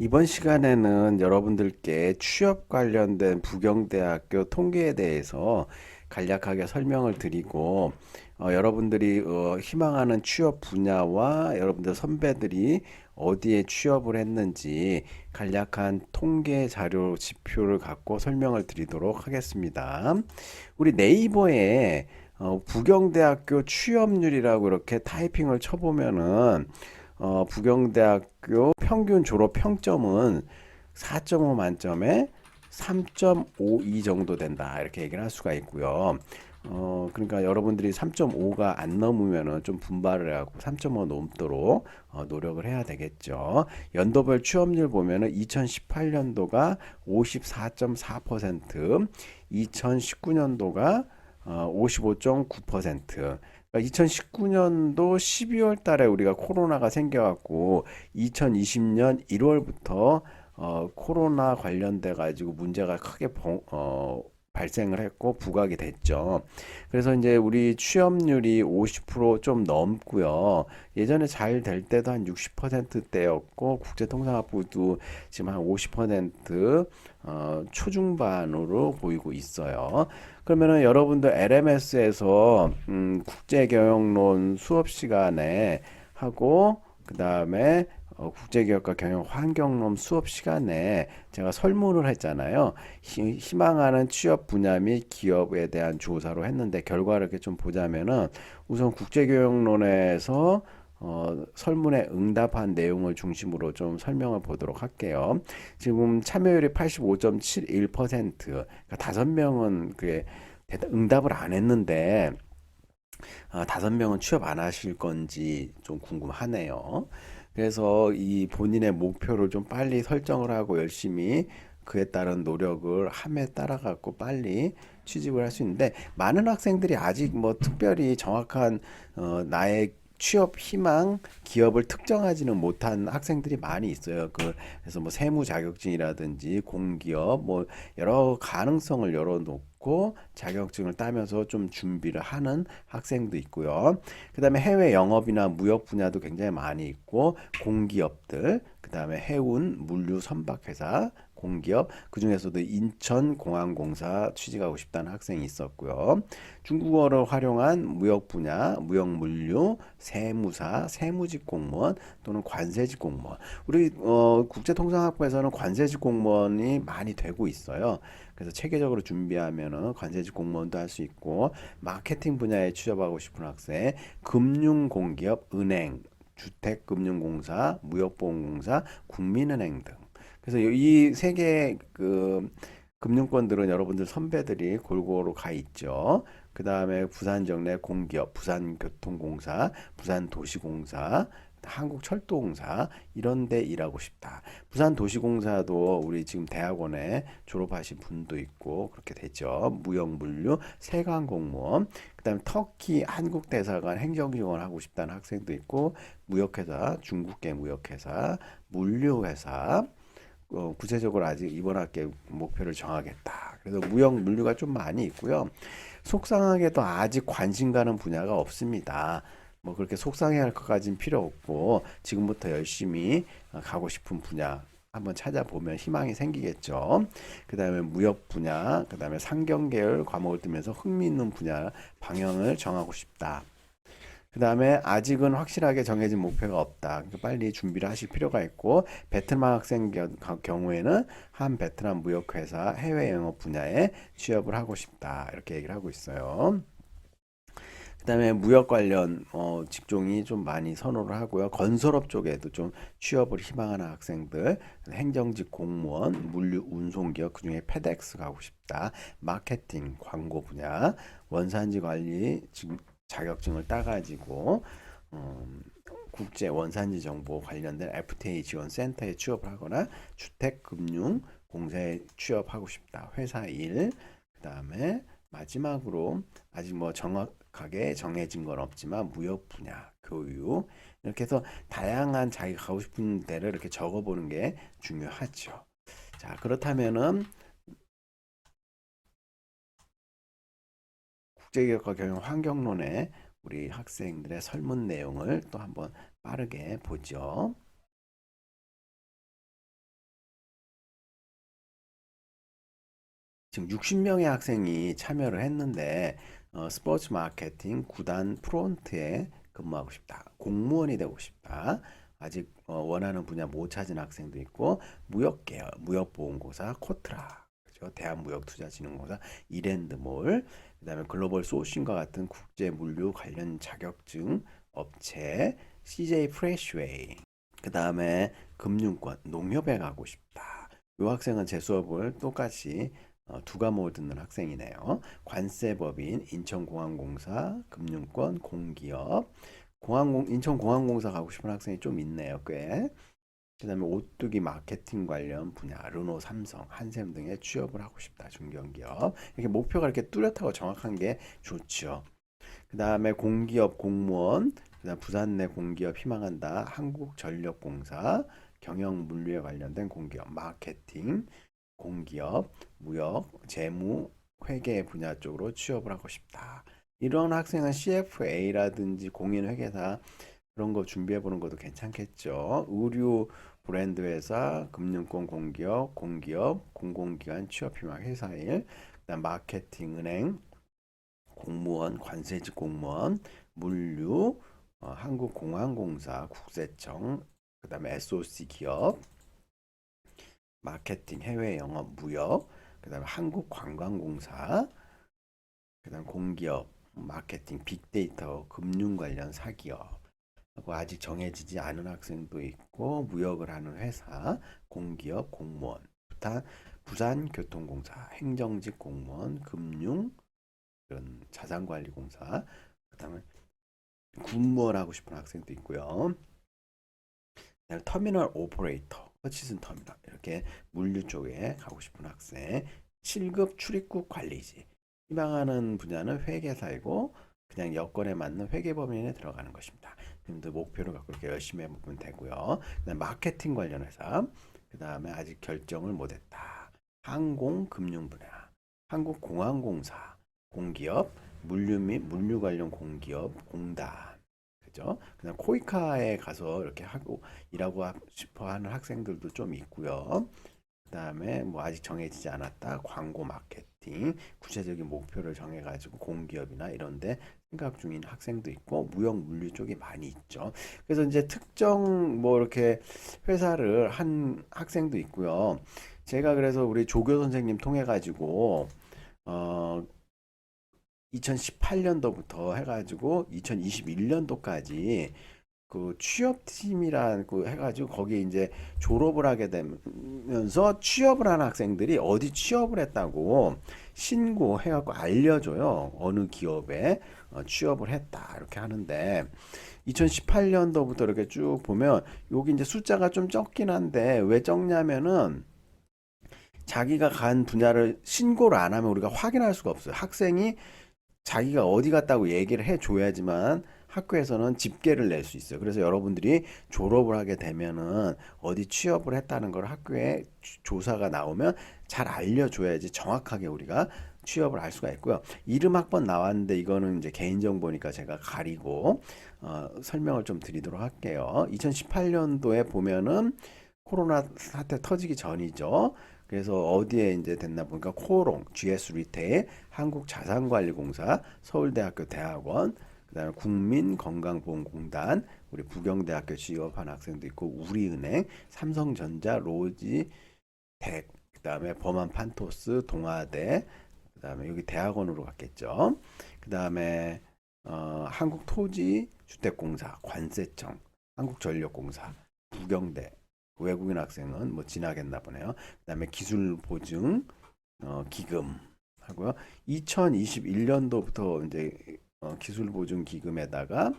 이번 시간에는 여러분들께 취업 관련된 부경대학교 통계에 대해서 간략하게 설명을 드리고 어, 여러분들이 어, 희망하는 취업 분야와 여러분들 선배들이 어디에 취업을 했는지 간략한 통계 자료 지표를 갖고 설명을 드리도록 하겠습니다. 우리 네이버에 어, 부경대학교 취업률이라고 이렇게 타이핑을 쳐보면은 어, 부경대학교 평균 졸업 평점은 4.5 만점에 3.52 정도 된다. 이렇게 얘기를 할 수가 있고요. 어, 그러니까 여러분들이 3.5가 안 넘으면은 좀 분발을 하고 3.5 넘도록 어, 노력을 해야 되겠죠. 연도별 취업률 보면은 2018년도가 54.4%, 2019년도가 어, 55.9%. 2019년도 12월 달에 우리가 코로나가 생겨갖고 2020년 1월부터 어, 코로나 관련돼 가지고 문제가 크게 봉- 어, 발생을 했고 부각이 됐죠. 그래서 이제 우리 취업률이 50%좀 넘고요. 예전에 잘 될 때도 한 60%대였고 국제통상학부도 지금 한 50% 어, 초중반으로 보이고 있어요. 그러면은 여러분들 LMS에서 음, 국제경영론 수업 시간에 하고 그 다음에 어, 국제기업과 경영 환경론 수업 시간에 제가 설문을 했잖아요. 희, 희망하는 취업 분야 및 기업에 대한 조사로 했는데 결과를 이렇게 좀 보자면은 우선 국제경영론에서 어, 설문에 응답한 내용을 중심으로 좀 설명을 보도록 할게요. 지금 참여율이 85.71%, 그러니까 다섯 명은 그게 대답- 응답을 안 했는데 아, 다섯 명은 취업 안 하실 건지 좀 궁금하네요. 그래서 이 본인의 목표를 좀 빨리 설정을 하고 열심히 그에 따른 노력을 함에 따라 갖고 빨리 취직을 할 수 있는데 많은 학생들이 아직 뭐 특별히 정확한 어, 나의 취업 희망 기업을 특정하지는 못한 학생들이 많이 있어요. 그 그래서 뭐 세무 자격증이라든지 공기업 뭐 여러 가능성을 열어놓고 자격증을 따면서 좀 준비를 하는 학생도 있고요. 그 다음에 해외 영업이나 무역 분야도 굉장히 많이 있고 공기업들, 그 다음에 해운, 물류, 선박회사, 공기업, 그 중에서도 인천공항공사 취직하고 싶다는 학생이 있었고요. 중국어를 활용한 무역 분야, 무역 물류, 세무사, 세무직 공무원 또는 관세직 공무원. 우리 어, 국제통상학부에서는 관세직 공무원이 많이 되고 있어요. 그래서 체계적으로 준비하면은 관세직 공무원도 할 수 있고 마케팅 분야에 취업하고 싶은 학생, 금융공기업, 은행, 주택금융공사, 무역보험공사, 국민은행 등. 그래서 이 세 개의 그 금융권들은 여러분들 선배들이 골고루 가 있죠. 그 다음에 부산정례 공기업, 부산교통공사, 부산도시공사, 한국철도공사 이런 데 일하고 싶다. 부산도시공사도 우리 지금 대학원에 졸업하신 분도 있고 그렇게 되죠. 무역물류, 세관공무원, 그 다음에 터키 한국대사관 행정지원 하고 싶다는 학생도 있고 무역회사, 중국계 무역회사, 물류회사 어, 구체적으로 아직 이번 학기에 목표를 정하겠다. 그래서 무역 물류가 좀 많이 있고요. 속상하게도 아직 관심 가는 분야가 없습니다. 뭐 그렇게 속상해할 것까진 필요 없고 지금부터 열심히 어, 가고 싶은 분야 한번 찾아보면 희망이 생기겠죠. 그 다음에 무역 분야, 그 다음에 상경 계열 과목을 뜨면서 흥미있는 분야 방향을 정하고 싶다. 그 다음에 아직은 확실하게 정해진 목표가 없다. 그러니까 빨리 준비를 하실 필요가 있고 베트남 학생 경우에는 한 베트남 무역회사 해외 영업 분야에 취업을 하고 싶다. 이렇게 얘기를 하고 있어요. 그다음에 무역 관련 어, 직종이 좀 많이 선호를 하고요. 건설업 쪽에도 좀 취업을 희망하는 학생들, 행정직 공무원, 물류 운송 기업 그중에 페덱스 가고 싶다. 마케팅, 광고 분야, 원산지 관리 자격증을 따가지고 음, 국제 원산지 정보 관련된 FTA 지원 센터에 취업을 하거나 주택 금융 공사에 취업하고 싶다. 회사 일, 그다음에 마지막으로 아직 뭐 정확하게 정해진 건 없지만 무역 분야, 교육 이렇게 해서 다양한 자기가 가고 싶은 데를 이렇게 적어보는 게 중요하죠. 자, 그렇다면은 국제기업과 경영 환경론에 우리 학생들의 설문 내용을 또 한번 빠르게 보죠. 지금 60명의 학생이 참여를 했는데 어, 스포츠 마케팅 구단 프론트에 근무하고 싶다. 공무원이 되고 싶다. 아직 어, 원하는 분야 못 찾은 학생도 있고 무역 계열, 무역 보험고사 코트라 그죠? 대한무역투자진흥공사 이랜드몰, 그다음에 글로벌 소싱과 같은 국제 물류 관련 자격증 업체 CJ 프레시웨이, 그다음에 금융권, 농협에 가고 싶다. 이 학생은 제 수업을 똑같이 어, 두 과목을 듣는 학생이네요. 관세법인, 인천공항공사, 금융권, 공기업, 공항공 인천공항공사 가고 싶은 학생이 좀 있네요, 꽤. 그 다음에 오뚜기 마케팅 관련 분야, 르노, 삼성, 한샘 등에 취업을 하고 싶다, 중견기업. 이렇게 목표가 이렇게 뚜렷하고 정확한 게 좋죠. 그 다음에 공기업 공무원, 그 다음 부산 내 공기업 희망한다, 한국전력공사, 경영 물류에 관련된 공기업, 마케팅, 공기업, 무역, 재무, 회계 분야 쪽으로 취업을 하고 싶다. 이런 학생은 CFA라든지 공인회계사 그런 거 준비해 보는 것도 괜찮겠죠. 의류 브랜드 회사, 금융권 공기업, 공기업, 공공기관 취업 희망 회사일, 그다음 마케팅 은행, 공무원, 관세직 공무원, 물류, 어, 한국공항공사, 국세청, 그다음에 SOC 기업, 마케팅, 해외 영업, 무역, 그다음에 한국관광공사, 그다음 공기업, 마케팅, 빅데이터, 금융 관련 사기업. 아직 정해지지 않은 학생도 있고 무역을 하는 회사, 공기업, 공무원, 부산, 부산교통공사, 행정직 공무원, 금융, 이런 자산관리공사, 그다음에 군무원 하고 싶은 학생도 있고요. 터미널 오퍼레이터, 허치슨 터미널. 이렇게 물류 쪽에 가고 싶은 학생, 7급 출입국 관리지 희망하는 분야는 회계사이고 그냥 여건에 맞는 회계법인에 들어가는 것입니다. 그럼도 목표를 갖고 이렇게 열심히 해보면 되고요. 그다음 마케팅 관련 회사, 그 다음에 아직 결정을 못했다. 항공 금융 분야, 한국 공항공사, 공기업, 물류 및 물류 관련 공기업, 공단, 그죠? 그다음 코이카에 가서 이렇게 하고 일하고 싶어 하는 학생들도 좀 있고요. 그다음에 뭐 아직 정해지지 않았다. 광고 마케팅, 구체적인 목표를 정해가지고 공기업이나 이런데 생각 중인 학생도 있고 무역 물류 쪽이 많이 있죠. 그래서 이제 특정 뭐 이렇게 회사를 한 학생도 있고요. 제가 그래서 우리 조교 선생님 통해 가지고 어 2018년도부터 해가지고 2021년도까지 그 취업팀이라는 그 해가지고 거기에 이제 졸업을 하게 되면서 취업을 하는 학생들이 어디 취업을 했다고 신고해갖고 알려줘요. 어느 기업에 어, 취업을 했다 이렇게 하는데 2018년도부터 이렇게 쭉 보면 여기 이제 숫자가 좀 적긴 한데 왜 적냐면은 자기가 간 분야를 신고를 안 하면 우리가 확인할 수가 없어요. 학생이 자기가 어디 갔다고 얘기를 해줘야지만 학교에서는 집계를 낼 수 있어요. 그래서 여러분들이 졸업을 하게 되면은 어디 취업을 했다는 걸 학교에 주- 조사가 나오면 잘 알려줘야지 정확하게 우리가 취업을 할 수가 있고요. 이름 학번 나왔는데 이거는 이제 개인정보니까 제가 가리고 어, 설명을 좀 드리도록 할게요. 2018년도에 보면은 코로나 사태 터지기 전이죠. 그래서 어디에 이제 됐나 보니까 코롱, GS 리테일, 한국자산관리공사, 서울대학교 대학원, 그다음에 국민건강보험공단, 우리 부경대학교 취업한 학생도 있고 우리은행, 삼성전자, 로지 텍, 그다음에 범한 판토스, 동아대, 그다음에 여기 대학원으로 갔겠죠. 그다음에 어, 한국토지주택공사, 관세청, 한국전력공사, 부경대, 외국인 학생은 뭐 지나겠나 보네요. 그다음에 기술보증 어, 기금 하고요. 2021년도부터 이제 어, 기술 보증 기금에다가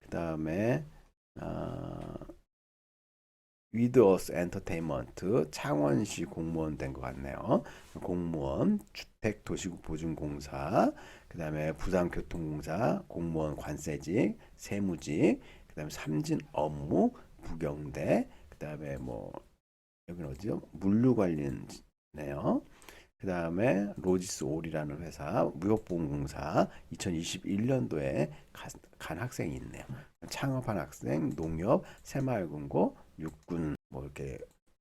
그 다음에 어, 위드어스 엔터테인먼트 창원시 공무원 된 것 같네요. 공무원 주택 도시보증공사 그다음에 부산교통공사 공무원 관세직 세무직 그다음에 삼진 업무 부경대 그다음에 뭐 여기는 어디요? 물류 관련네요. 그 다음에 로지스 올이라는 회사 무역보험공사 2021년도에 간 학생이 있네요. 창업한 학생 농협 새마을금고 육군 뭐 이렇게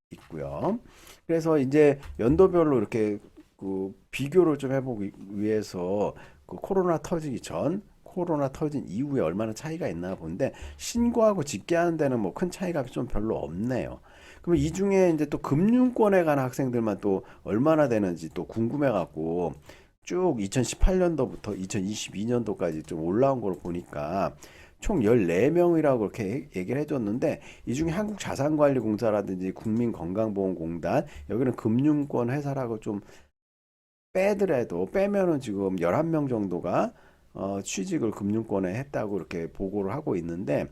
있고요. 그래서 이제 연도별로 이렇게 그 비교를 좀 해보기 위해서 그 코로나 터지기 전 코로나 터진 이후에 얼마나 차이가 있나 본데 신고하고 집계하는 데는 뭐 큰 차이가 좀 별로 없네요. 그럼 이 중에 이제 또 금융권에 간 학생들만 또 얼마나 되는지 또 궁금해 갖고 쭉 2018년도부터 2022년도까지 좀 올라온 걸 보니까 총 14명이라고 그렇게 얘기를 해줬는데 이 중에 한국자산관리공사라든지 국민건강보험공단 여기는 금융권 회사라고 좀 빼더라도 빼면은 지금 11명 정도가 어, 취직을 금융권에 했다고 이렇게 보고를 하고 있는데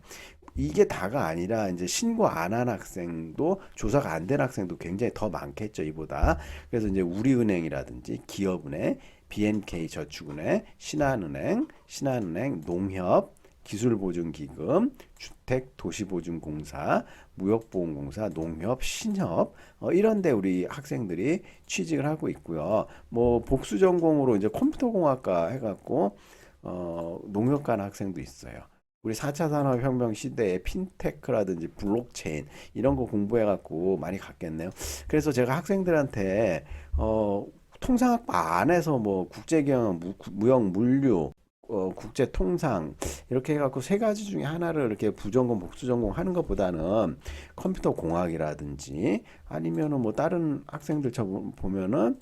이게 다가 아니라 이제 신고 안 한 학생도 조사가 안 된 학생도 굉장히 더 많겠죠, 이보다. 그래서 이제 우리은행이라든지 기업은행, BNK 저축은행, 신한은행, 신한은행, 농협, 기술보증기금, 주택도시보증공사, 무역보험공사, 농협, 신협 어, 이런데 우리 학생들이 취직을 하고 있고요. 뭐 복수 전공으로 이제 컴퓨터공학과 해갖고 어, 농협 간 학생도 있어요. 우리 4차 산업혁명 시대에 핀테크라든지 블록체인 이런 거 공부해갖고 많이 갔겠네요. 그래서 제가 학생들한테 어, 통상학과 안에서 뭐 국제경영, 무- 무역, 물류, 어, 국제 통상 이렇게 해갖고 세 가지 중에 하나를 이렇게 부전공, 복수전공 하는 것보다는 컴퓨터 공학이라든지 아니면은 뭐 다른 학생들 저 보면은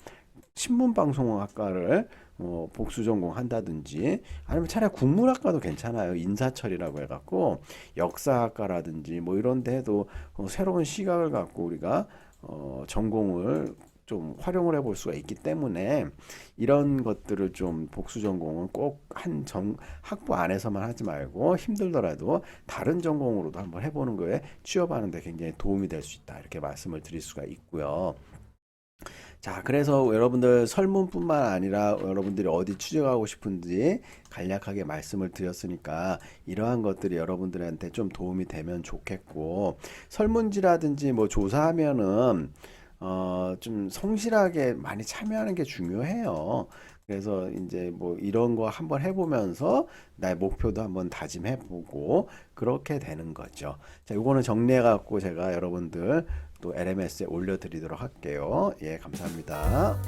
신문 방송학과를 뭐 복수 전공한다든지 아니면 차라리 국문학과도 괜찮아요. 인사철이라고 해갖고 역사학과라든지 뭐 이런 데 해도 어, 새로운 시각을 갖고 우리가 어, 전공을 좀 활용을 해볼 수가 있기 때문에 이런 것들을 좀 복수 전공은 꼭한정 학부 안에서만 하지 말고 힘들더라도 다른 전공으로도 한번 해보는 거에 취업하는 데 굉장히 도움이 될 수 있다 이렇게 말씀을 드릴 수가 있고요. 자, 그래서 여러분들 설문뿐만 아니라 여러분들이 어디 취직하고 싶은지 간략하게 말씀을 드렸으니까 이러한 것들이 여러분들한테 좀 도움이 되면 좋겠고 설문지라든지 뭐 조사하면은 어, 좀 성실하게 많이 참여하는 게 중요해요. 그래서 이제 뭐 이런 거 한번 해보면서 나의 목표도 한번 다짐해보고 그렇게 되는 거죠. 자, 요거는 정리해갖고 제가 여러분들 또 LMS에 올려드리도록 할게요. 예, 감사합니다.